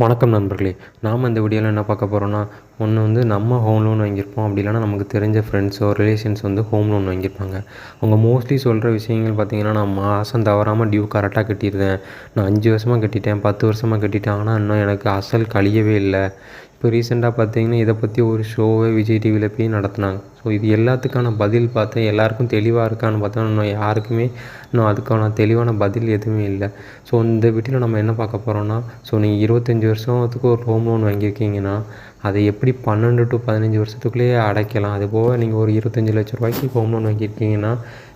வணக்கம் நண்பர்களே. நாம் இந்த வீடியோவில் என்ன பார்க்க போகிறோன்னா ஒன்று வந்து நம்ம ஹோம் லோன் வாங்கியிருப்போம். அப்படி இல்லைனா நமக்கு தெரிஞ்ச ஃப்ரெண்ட்ஸோ ரிலேஷன்ஸ் வந்து ஹோம் லோன் வாங்கியிருப்பாங்க. அவங்க மோஸ்ட்லி சொல்கிற விஷயங்கள் பார்த்திங்கன்னா நான் மாதம் தவறாமல் டியூ கரெக்டாக கட்டியிருந்தேன் நான் அஞ்சு வருஷமாக கட்டிட்டேன் பத்து வருஷமாக கட்டிட்டேன். ஆனால் இன்னும் எனக்கு அசல் கழியவே இல்லை. இப்போ ரீசெண்டாக பார்த்தீங்கன்னா இதை பற்றி ஒரு ஷோவே விஜய் டிவியில் போய் நடத்துனாங்க. ஸோ இது எல்லாத்துக்கான பதில் பார்த்தேன் எல்லாருக்கும் தெளிவாக இருக்கான்னு பார்த்தா இன்னும் யாருக்குமே இன்னும் அதுக்கான தெளிவான பதில் எதுவுமே இல்லை. ஸோ இந்த வீட்டில் நம்ம என்ன பார்க்க போகிறோம்னா ஸோ நீங்கள் இருபத்தஞ்சி வருஷத்துக்கு ஒரு ஹோம் லோன் வாங்கியிருக்கீங்கன்னா அதை எப்படி பன்னெண்டு டு பதினஞ்சு வருஷத்துக்குள்ளேயே அடைக்கலாம்? அது போக நீங்கள் ஒரு இருபத்தஞ்சி லட்ச ரூபாய்க்கு ஹோம் லோன் வாங்கியிருக்கீங்கன்னா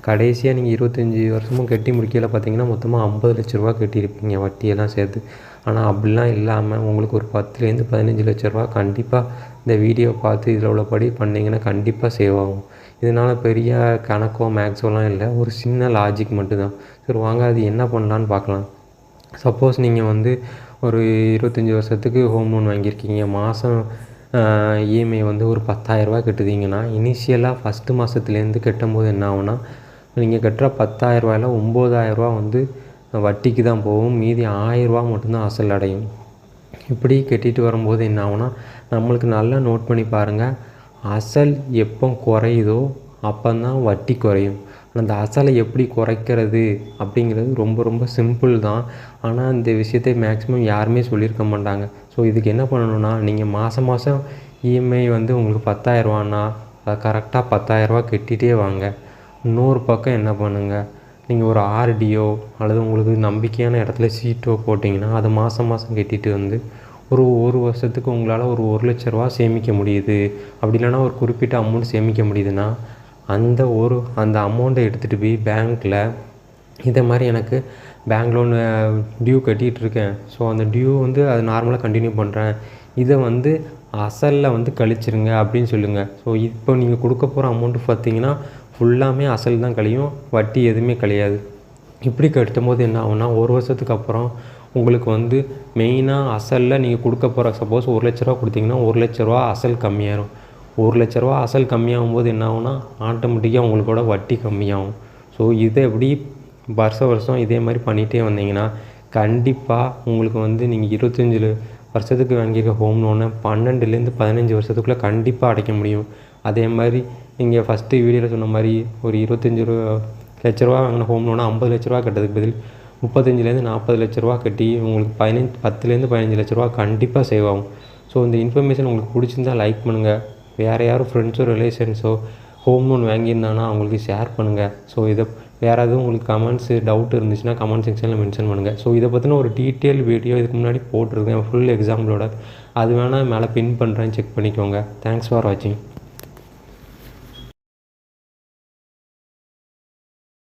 கடைசியாக நீங்கள் இருபத்தஞ்சி வருஷமும் கட்டி முடிக்கையில் பார்த்தீங்கன்னா மொத்தமாக ஐம்பது லட்ச ரூபா கட்டியிருப்பீங்க வட்டியெல்லாம் சேர்த்து. ஆனால் அப்படிலாம் இல்லாமல் உங்களுக்கு ஒரு பத்துலேருந்து பதினஞ்சு லட்ச ரூபா கண்டிப்பாக இந்த வீடியோ பார்த்து இதில் உள்ளபடி பண்ணிங்கன்னா கண்டிப்பாக சேவ் ஆகும். இதனால் பெரிய கணக்கோ மேக்ஸோலாம் இல்லை. ஒரு சின்ன லாஜிக் மட்டும்தான். சரி வாங்க அது என்ன பண்ணலான்னு பார்க்கலாம். சப்போஸ் நீங்கள் வந்து ஒரு இருபத்தஞ்சி வருஷத்துக்கு ஹோம் லோன் வாங்கியிருக்கீங்க. மாதம் இஎம்ஐ வந்து ஒரு பத்தாயிரரூபா கட்டுதீங்கன்னா இனிஷியலாக ஃபஸ்ட்டு மாதத்துலேருந்து கட்டும்போது என்ன ஆகுனா நீங்கள் கட்டுற பத்தாயிரரூபாயில் ஒம்பதாயிரரூபா வந்து வட்டிக்கு தான் போகும். மீதி ஆயிரரூபா மட்டும்தான் அசல் அடையும். இப்படி கட்டிட்டு வரும்போது என்ன ஆகுனா நம்மளுக்கு நல்லா நோட் பண்ணி பாருங்கள் அசல் எப்போ குறையுதோ அப்போந்தான் வட்டி குறையும். அந்த அசலை எப்படி குறைக்கிறது அப்படிங்கிறது ரொம்ப ரொம்ப சிம்பிள் தான். ஆனால் இந்த விஷயத்தை மேக்ஸிமம் யாருமே சொல்லியிருக்க மாட்டாங்க. ஸோ இதுக்கு என்ன பண்ணணும்னா நீங்கள் மாதம் மாதம் இஎம்ஐ வந்து உங்களுக்கு பத்தாயிரரூவான்னா அதை கரெக்டாக பத்தாயிரரூவா கட்டிகிட்டே வாங்க. இன்னொரு பக்கம் என்ன பண்ணுங்கள் நீங்கள் ஒரு ஆர்டியோ அல்லது உங்களுக்கு நம்பிக்கையான இடத்துல சீட்டோ போட்டிங்கன்னா அதை மாதம் மாதம் கட்டிட்டு வந்து ஒரு ஒரு வருஷத்துக்கு உங்களால் ஒரு ஒரு லட்ச ரூபா சேமிக்க முடியுது. அப்படி இல்லைனா ஒரு குறிப்பிட்ட அமௌண்ட் சேமிக்க முடியுதுன்னா அந்த ஒரு அந்த அமௌண்ட்டை எடுத்துகிட்டு போய் பேங்க்கில் இதை மாதிரி எனக்கு பேங்க் லோன் டியூ கட்டிகிட்ருக்கேன் ஸோ அந்த டியூ வந்து அது நார்மலாக கண்டினியூ பண்ணுறேன் இதை வந்து அசலில் வந்து கழிச்சிருங்க அப்படின்னு சொல்லுங்கள் ஸோ இப்போ நீங்கள் கொடுக்க போகிற அமௌண்ட்டு பார்த்தீங்கன்னா ஃபுல்லாமே அசல் தான் கழியும். வட்டி எதுவுமே கழியாது. இப்படி கட்டும் போது என்ன ஆகும்னா ஒரு வருஷத்துக்கு அப்புறம் உங்களுக்கு வந்து மெயினாக அசலில் நீங்கள் கொடுக்க போகிற சப்போஸ் ஒரு லட்ச ரூபா கொடுத்தீங்கன்னா ஒரு லட்ச ரூபா அசல் கம்மியாயிரும். ஒரு லட்ச ரூபா அசல் கம்மியாகும் போது என்ன ஆகும்னா ஆட்டோமேட்டிக்காக உங்களுக்கோட வட்டி கம்மியாகும். ஸோ இதை எப்படி வருஷ வருஷம் இதே மாதிரி பண்ணிகிட்டே வந்தீங்கன்னா கண்டிப்பாக உங்களுக்கு வந்து நீங்கள் இருபத்தஞ்சி வருஷத்துக்கு வாங்கியிருக்க ஹோம் லோனை பன்னெண்டுலேருந்து பதினஞ்சு வருஷத்துக்குள்ளே கண்டிப்பாக அடைக்க முடியும். அதே மாதிரி நீங்கள் ஃபஸ்ட்டு வீடியோவில் சொன்ன மாதிரி ஒரு இருபத்தஞ்சி ரூபா லட்ச ரூபா வாங்கின ஹோம் லோனை ஐம்பது லட்ச ரூபா கட்டுறதுக்கு பதில் முப்பத்தஞ்சிலேருந்து நாற்பது லட்ச ரூபா கட்டி உங்களுக்கு பதினஞ்சு பத்துலேருந்து பதினஞ்சு லட்ச ரூபா கண்டிப்பாக சேவ் ஆகும். ஸோ இந்த இன்ஃபர்மேஷன் உங்களுக்கு பிடிச்சிருந்தா லைக் பண்ணுங்கள் வேறு யாரும் ஃப்ரெண்ட்ஸோ ரிலேஷன்ஸோ ஹோம் லோன் வாங்கியிருந்தாங்கன்னா அவங்களுக்கு ஷேர் பண்ணுங்கள் ஸோ இதை யாராவது உங்களுக்கு கமெண்ட்ஸு டவுட் இருந்துச்சுன்னா கமெண்ட் செக்ஷனில் மென்ஷன் பண்ணுங்கள் ஸோ இதை பற்றின ஒரு டீட்டெயில் வீடியோ இதுக்கு முன்னாடி போட்டிருக்கேன் ஃபுல் எக்ஸாம்பிளோட அது வேணால் மேலே பின் பண்ணுறேன் செக் பண்ணிக்கோங்க. தேங்க்ஸ் ஃபார் வாட்சிங்